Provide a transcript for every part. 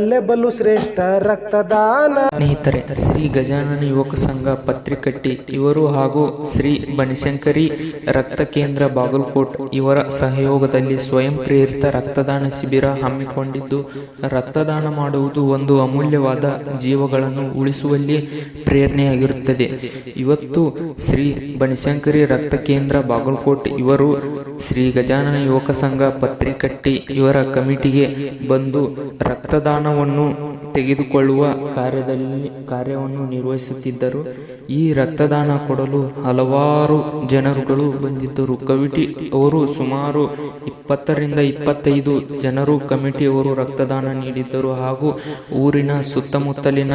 ಅಲ್ಲೇ ಬಲು ಶ್ರೇಷ್ಠ ರಕ್ತದಾನ. ಸ್ನೇಹಿತರೆ, ಶ್ರೀ ಗಜಾನನ ಯುವಕ ಸಂಘ ಪತ್ರಿಕಟ್ಟಿ, ಇವರು ಹಾಗೂ ಶ್ರೀ ಬನಶಂಕರಿ ರಕ್ತ ಕೇಂದ್ರ ಬಾಗಲಕೋಟ್ ಇವರ ಸಹಯೋಗದಲ್ಲಿ ಸ್ವಯಂ ಪ್ರೇರಿತ ರಕ್ತದಾನ ಶಿಬಿರ ಹಮ್ಮಿಕೊಂಡಿದ್ದು, ರಕ್ತದಾನ ಮಾಡುವುದು ಒಂದು ಅಮೂಲ್ಯವಾದ ಜೀವಗಳನ್ನು ಉಳಿಸುವಲ್ಲಿ ಪ್ರೇರಣೆಯಾಗಿರುತ್ತದೆ. ಇವತ್ತು ಶ್ರೀ ಬನಶಂಕರಿ ರಕ್ತ ಕೇಂದ್ರ ಬಾಗಲಕೋಟ್ ಇವರು ಶ್ರೀ ಗಜಾನನ ಯುವಕ ಸಂಘ ಪತ್ರಿಕಟ್ಟಿ ಇವರ ಕಮಿಟಿಗೆ ಬಂದು ರಕ್ತದಾನವನ್ನು ತೆಗೆದುಕೊಳ್ಳುವ ಕಾರ್ಯದಲ್ಲಿ ಕಾರ್ಯವನ್ನು ನಿರ್ವಹಿಸುತ್ತಿದ್ದರು. ಈ ರಕ್ತದಾನ ಕೊಡಲು ಹಲವಾರು ಜನರುಗಳು ಬಂದಿದ್ದರು. ಕಮಿಟಿ ಅವರು ಸುಮಾರು ಇಪ್ಪತ್ತರಿಂದ ಇಪ್ಪತ್ತೈದು ಜನರು ಕಮಿಟಿಯವರು ರಕ್ತದಾನ ನೀಡಿದ್ದರು. ಹಾಗೂ ಊರಿನ ಸುತ್ತಮುತ್ತಲಿನ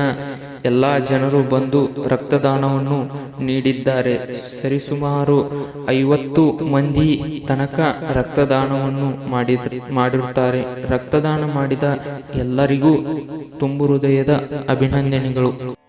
ಎಲ್ಲ ಜನರು ಬಂದು ರಕ್ತದಾನವನ್ನು ನೀಡಿದ್ದಾರೆ. ಸರಿಸುಮಾರು ಐವತ್ತು ಮಂದಿ ತನಕ ರಕ್ತದಾನವನ್ನು ಮಾಡಿದ ಮಾಡಿರುತ್ತಾರೆ. ರಕ್ತದಾನ ಮಾಡಿದ ಎಲ್ಲರಿಗೂ ತುಂಬು ಹೃದಯದ ಅಭಿನಂದನೆಗಳು.